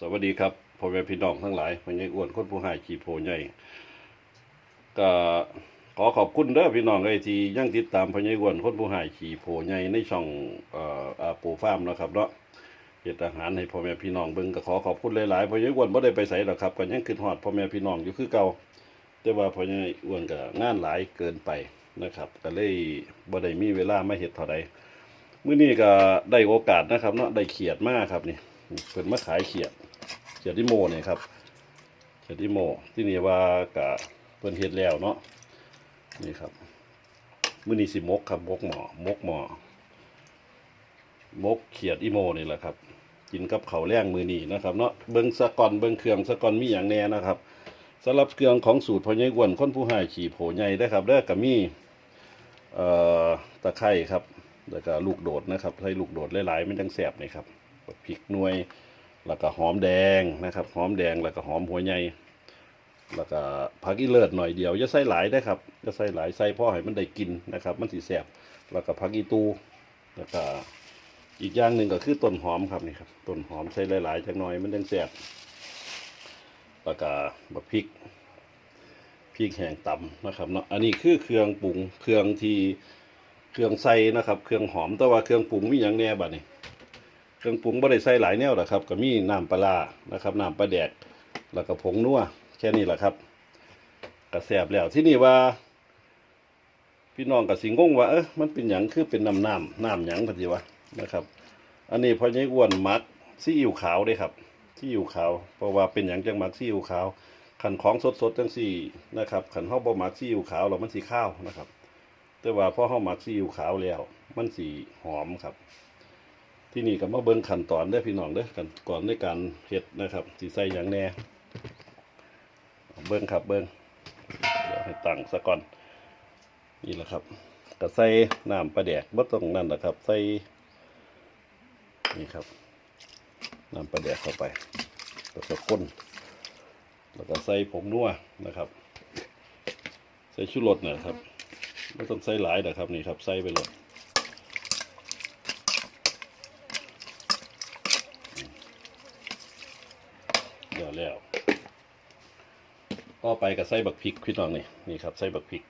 สวัสดีครับพ่อแม่พี่น้องทั้งหลายพ่อใหญ่อ้วนคนผู้หายขี่โพใหญ่ก็ขอขอบคุณเด้อพี่น้องไอที่ยังติดตามพ่อใหญ่อ้วนคนผู้หายขี่โพใหญ่ในช่องเอ่ออาโปฟาร์มนะครับเนาะเฮ็ดอาหารให้พ่อแม่พี่น้องเบิ่งก็ขอขอบคุณหลายๆพ่อใหญ่อ้วนบ่ได้ไปไสหรอกครับก็ยังคิดฮอดพ่อแม่พี่น้องอยู่คือเก่าแต่ว่าพ่อใหญ่อ้วนก็งานหลายเกินไปนะครับก็เลยบ่ได้มีเวลามาเฮ็ดเท่าใดมื้อนี้ก็ได้โอกาสนะครับเนาะได้เขียดมากครับนี่เพิ่นมาขายเขียด ขียดที่โมเนี่ยครับเขียดที่โมที่นี่ว่ากะเพิ่นเฮ็ดแล้วเนาะนี่ครับมื้อนี้สิมกครับมกหมอมกหมอมกเขียดอีโมนี่แหละครับกินกับเขาแรงมือนีนะครับเนาะเบิ่งสะก่อนเบิ่งเครื่องสะก่อนมีอย่างแน่นะครับสำหรับเครื่องของสูตรพอใหญ่อ้วนคนผู้หายขี่โผใหญ่ได้ครับเด้อก็มีเอ่อตะไคร้ครับแล้วก็ลูกโดดนะครับใส่ลูกโดดหลายๆไมันจังแซ่บนี่ครับพริกหน่วย แล้วก็หอมแดงนะครับหอมแดงแล้วก็หอมหัวใหญ่แล้วก็ผักอีเลิศหน่อยเดียวอย่าใส่หลายได้ครับอย่าใส่หลายใส่พ่อให้มันได้กินนะครับ มันสีแสบแล้วก็ผักอีตูแล้วก็อีกอย่างหนึ่งก็คือต้นหอมครับนี่ครับต้นหอมใส่หลายๆจักหน่อยมันยังแสบแล้วก็บะพริกพริกแห้งตำนะครับเนาะอันนี้คือเครื่องปรุงเครื่องที่เครื่องใส่นะครับ เครื่องหอมแต่ว่าเครื่องปรุงมีอย่างแน่บัดนี้ เครื่องปรุงบ่ได้ใส่หลายแนวหรอกครับ ก็มีน้ำปลานะครับน้ำปลาแดกแล้วก็ผงนัวแค่นี้แหละครับก็แซ่บแล้วที่นี่ว่า พี่น้องกับสิงงว่าเออมันเป็นหยังคือเป็นน้ำน้ำน้ำหยังพอดีวะนะครับ อันนี้พอใหญ่อ้วนมักซีอิ๊วขาวเด้ครับซีอิ๊วขาวเพราะว่าเป็นหยังจังมักซีอิ๊วขาวขันของสดๆจังสี่นะครับขันเฮาบ่มักซีอิ๊วขาวแล้วมันสีข้าวนะครับ แต่ว่าพอเฮามักซีอิ๊วขาวแล้ว มันสีหอมครับ ที่นี่ก็มาเบิ่งขั้นตอนเด้พี่น้องเด้อกันก่อนในการเฮ็ดนะครับสิใส่หยังแน่เบิ่งครับเบิ่งเดี๋ยวให้ตั้งซะก่อนนี่แหละครับก็ใส่น้ำปลาแดกบ่ต้องนั่นนะครับใส่นี่ครับน้ำปลาแดกเข้าไปแล้วก็ข้นแล้วก็ใส่ผงนัวนะครับ ใส่ชูรสนะครับไม่ต้องใส่หลายนะครับนี่ครับ ใส่ไปเลย เดี๋ยวแล้ว ก็ไปกับไส้บักพริกพี่น้องนี่นี่ครับไส้บักพริก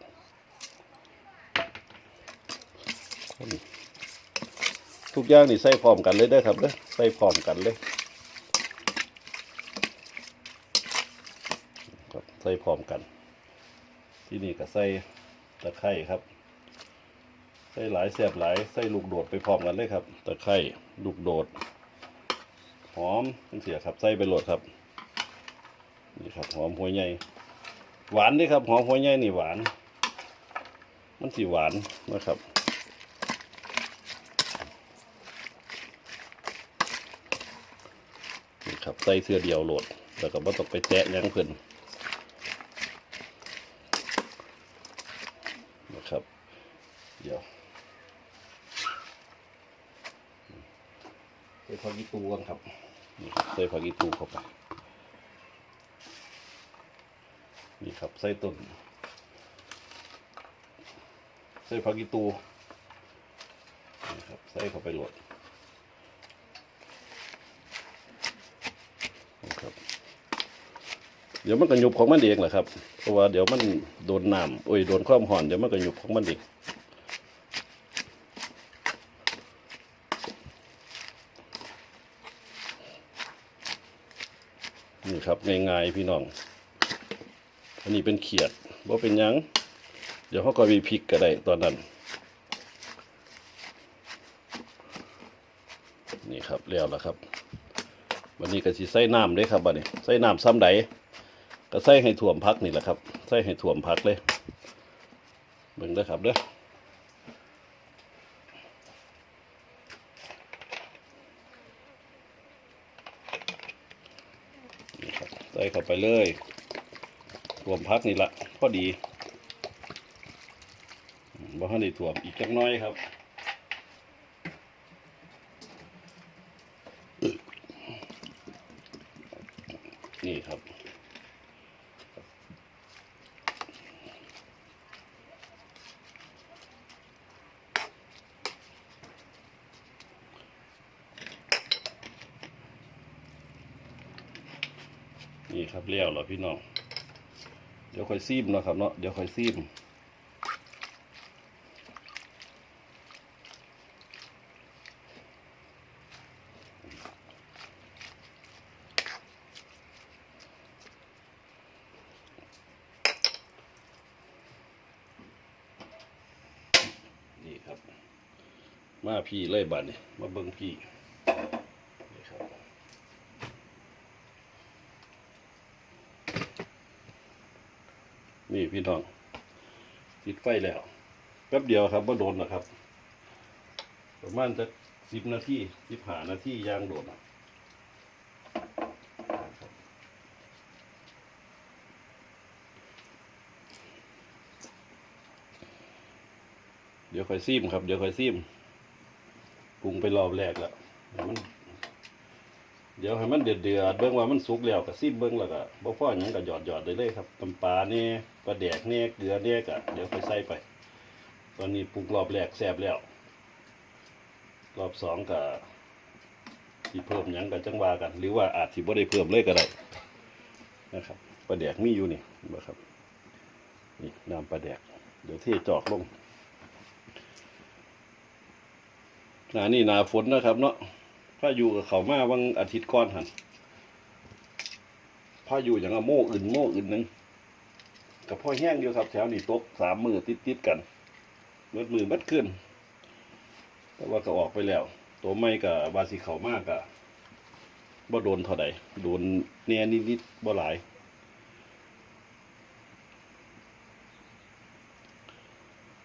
ทุกอย่างนี่ใส่พร้อมกันเลยได้ครับเด้อใส่พร้อมกันเลยครับใส่พร้อมกัน ที่นี่ก็ใส่ตะไคร้ครับใส่หลายแซ่บหลายใส่ลูกโดดไปพร้อมกันเลยครับตะไคร้ลูกโดดหอมจังเสียครับใส่ไปโหลดครับ นี่ครับหอมหัวใหญ่ หวานด้วยครับ หอมหัวใหญ่นี่หวาน มันสีหวานนะครับนี่ครับใส่เสื้อเดียวโหลดแล้วก็ไม่ต้องไปแตะยังเพิ่นนะครับ เดี๋ยวใส่ผักอีตูกันครับนี่ครับใส่ผักอีตูเข้าไป นี่ครับใส่ต้นใส่ผักอีตูนี่ครับใส่เข้าไปโหลดนะครับเดี๋ยวมันก็ยุบของมันเองแหละครับ เพราะว่าเดี๋ยวมันโดนน้ำโอ้ยโดนความห่อนเดี๋ยวมันก็ยุบของมันเองนี่ครับง่ายๆพี่น้อง อันนี้เป็นเขียดว่าเป็นยัง เดี๋ยวเขาก็มีพริกก็ได้ตอนนั้น นี่ครับแล้วแล้วครับวันนี้ก็สิใส่น้ำเด้ครับบัดนี้ใส่น้ำซ้ำใดก็ใส่ให้ถ่วมพักนี่แหละครับใส่ให้ถ่วมพักเลยเบิ่งเด้ครับเด้อนี่ครับใส่เข้าไปเลย ถ่วมพักนี่ละพอดีบ่ให้ได้ถ่วมอีกจักน้อยครับนี่ครับนี่ครับเลี้ยวแล้วพี่น้อง เดี๋ยวค่อยซีมนะครับเนาะเดี๋ยวค่อยซีมนี่ครับ มาพี่เลยบัดนี่ยมาเบิ่งพี่นี่ครับ นี่ พี่น้องติดไฟแล้วแป๊บเดียวครับว่าโดนนะครับ ประมาณจะสิบนาทีสิบหานาทีย่างโดนเดี๋ยวค่อยซีมครับ เดี๋ยวค่อยซีมปรุงไปรอบแรกแล้วให้มัน เดี๋ยวให้มันเดือดเดือดเบิ่งว่ามันสุกแล้วก็ซีมเบิ่งแล้วก็บ่พ่อหยังก็หยอดหยอดได้เลยครับน้ำปลาเนี่ยปลาแดกเนี่ยเกลือเนี่ยก็เดี๋ยวค่อยใส่ไป ตอนนี้ปรุงรอบแรกแซ่บแล้ว รอบสองก็ที่เพิ่มหยังก็จังวากัน หรือว่าอาจสิบ่ได้เพิ่มเลยก็ได้นะครับปลาแดกมีอยู่นี่นบ่ครับนี่น้ำปลาแดก เดี๋ยวเทจอกลงหนานี่หนาฝนนะครับเนาะ พายุกับเขามาวันอาทิตย์ก่อนหันพายุอย่างอโม่อื่นโม่อื่นหนึงกับพ่อแห้งอยู่ครับแถวนี่ตกสามมือติดติดๆกันเมื่อมือมัดขึ้น แต่ว่าก็ออกไปแล้ว ตัวไม่กับวาสิเขามากกับบ่โดนเท่าใดโดนแหน่นิดๆบ่หลาย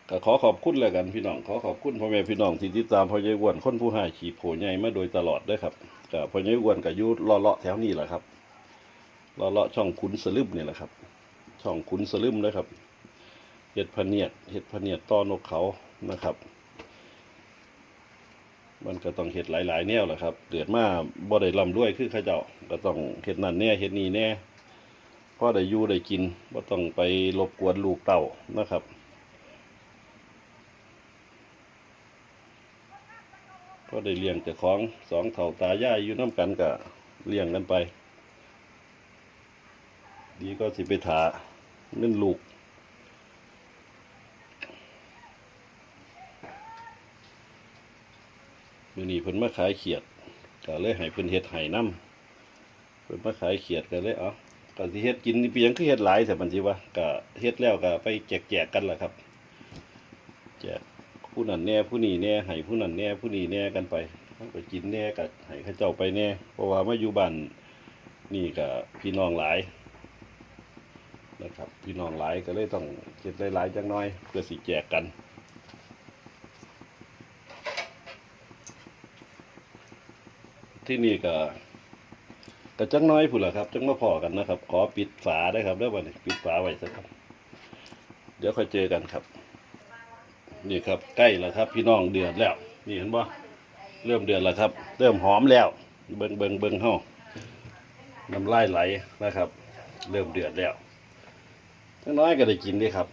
ก็ขอขอบคุณแล้วกันพี่น้องขอขอบคุณพ่อแม่พี่น้องที่ติดตามพ่อใหญ่อ้วนคนผู้ให้ขี่โผใหญ่มาโดยตลอดด้วยครับกับพ่อใหญ่อ้วนกับยุเลาะเลาะๆแถวนี้แหละครับเลาะเลาะๆช่องขุนสลึมนี่แหละครับ ช่องขุนสลึมเลยครับเห็ดพเนียดเห็ดพเนียดต้อนกเขานะครับ มันก็ต้องเห็ดหลายๆแนวแหละครับเดือดมาบ่ได้ลำด้วยคือข้าเจ้าก็ต้องเห็ดนั่นแน่เห็ดนี่แน่พอได้อยู่ได้กินบ่ต้องไปรบกวนลูกเต่านะครับ ก็ได้เลี้ยงเจ้าของสองเถ่าตายายอยู่น้ำกันก็เลี้ยงกันไป ดีก็สิไปถาเงินลูกมือนี้เพิ่นมาขายเขียดก็เลยให้เพิ่นเฮ็ดไห้น้ำเพิ่นมาขายเขียดก็เลยเอ๋อก็สิเฮ็ดกินนี่เพียงคือเฮ็ดหลายแต่บัดนี้ว่าก็เฮ็ดแล้วก็ไปแจกๆกันล่ะครับ แจก ผู้นั้นแน่ผู้นี้แน่ให้ผู้นั้นแน่ผู้นี้แน่กันไปเขาก็กินแน่ก็ให้เขาเจ้าไปแน่เพราะว่ามาอยู่บ้านนี่ก็พี่น้องหลายนะครับ พี่น้องหลายก็เลยต้องเก็บหลายๆจังน้อย เพื่อสิแจกกันที่นี่ก็ก็จังน้อยผู้ละครับจังมาพอกันนะครับ ขอปิดฝาได้ครับเด้อวันนี้ปิดฝาไว้สักครับ เดี๋ยวค่อยเจอกันครับ นี่ครับใกล้แล้วครับ พี่น้องเดือดแล้ว นี่เห็นบ่เริ่มเดือดแล้วครับ เริ่มหอมแล้ว เบิงเบิงเบิงเฮาน้ำลายไหลนะครับ เริ่มเดือดแล้วจังน้อยก็ได้กินด้ครับ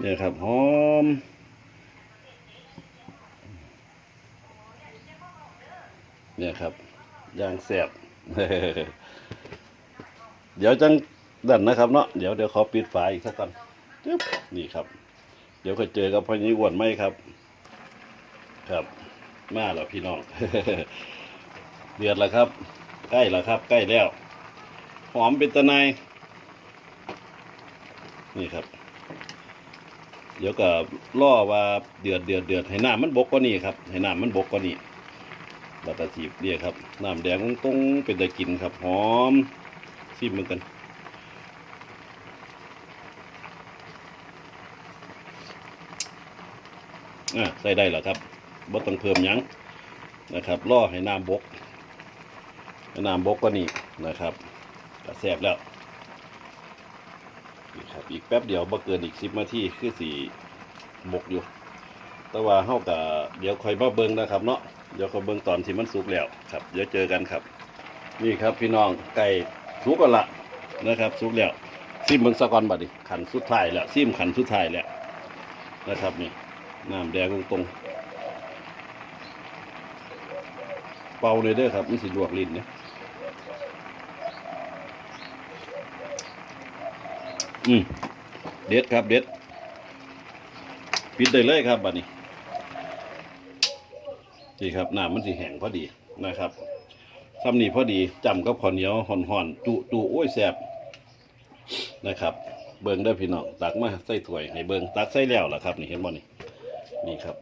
เนี่ยครับหอมเนี่ยครับย่างแซ่บเดี๋ยวจังดันนะครับเนาะเดี๋ยวเดี๋ยวขอปิดฝาอีกสักก่อนนี่ครับ เดี๋ยวก็เจอกับพ่อยี่อ้วนไหมครับ ครับ มาแล้วพี่น้อง เดือดแล้วครับ ใกล้แล้วครับ ใกล้แล้ว หอมเป็นตะไนนี่ครับ เดี๋ยวก็ล่อว่าเดือดเดือดเดือดให้น้ำมันบกกว่านี้ครับ ให้น้ำมันบกกว่านี้บัตตาสีบเรียกครับ น้ำแดงตรงๆเป็นตะกินครับ หอม ซิมเหมือนกัน อะใส่ได้แล้วครับบ่ต้องเพิ่มยังนะครับล่อให้น้ำบกให้น้ำบกก็นี่นะครับก็แซบแล้วนี่ครับอีกแป๊บเดียวบ่เกินอีกสิบนาทีคือสีบกอยู่ แต่ว่าเฮาก็เดี๋ยวคอยมาเบิ่งนะครับ เนาะเดี๋ยวคอยเบิ่งตอนที่มันสุกแล้วครับเดี๋ยวเจอกันครับ นี่ครับพี่น้องไก่สุกกันละนะครับสุกแล้วซิมเบิ่งสะกอนบัดนี้ขันสุดท้ายแล้วซิมขันสุดท้ายแล้วนะครับนี่ น้ำแดงตรงๆเป่าเลยเด้อครับ มันสิลวกลิ้นเนี่ยอืมเด็ดครับเด็ดปิดได้เลยครับบัดนนี้ดีครับน้ำมันสีแห้งพอดีนะครับซ้ำนี่พอดีจำกับข้าวเหนียวห่อนๆจุจุโอ้ยแสบนะครับ เบิ้งได้พี่น้องตักมาใส่ถ้วยให้เบิ้งตักใส่แล้วล่ะครับ นี่เห็นบ่นี่ นี่ครับ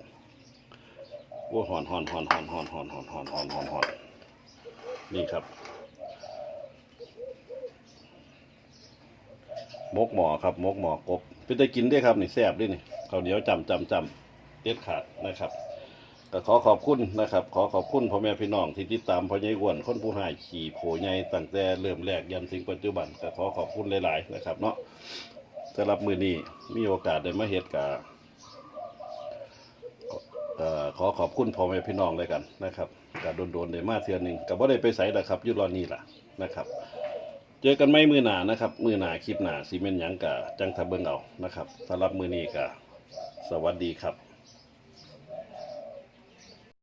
โอ้หอนหอนหอนหอนหอนหอนหอนหอนหอนหอนหอนนี่ครับมกหมอครับมกหมอกบเป็นได้กินได้ครับนี่แซ่บด้วยนี่ข้าวเหนียวจำจำจำเด็ดขาดนะครับก็ขอขอบคุณนะครับ ขอขอบคุณพ่อแม่พี่น้องที่ติดตามพ่อใหญ่อ้วนคนผู้หายขี่โผใหญ่ตั้งแต่เริ่มแรกยันถึงปัจจุบันก็ขอขอบคุณหลาย ๆ นะครับ เนาะสำหรับมือนี้มีโอกาสได้มาเฮ็ดกา เอ่อขอขอบคุณพ่อแม่พี่น้องเลยกันนะครับกับโดนๆได้มาเทื่อหนึ่งก็บ่ได้ไปใส่ละครับยุรอนี่ล่ะนะครับ เจอกันไม่มือหนานะครับ มือหนาคลิปหนาซีเมนหยังกะจังทะเบิงเอานะครับสำหรับมือนี้กะสวัสดีครับ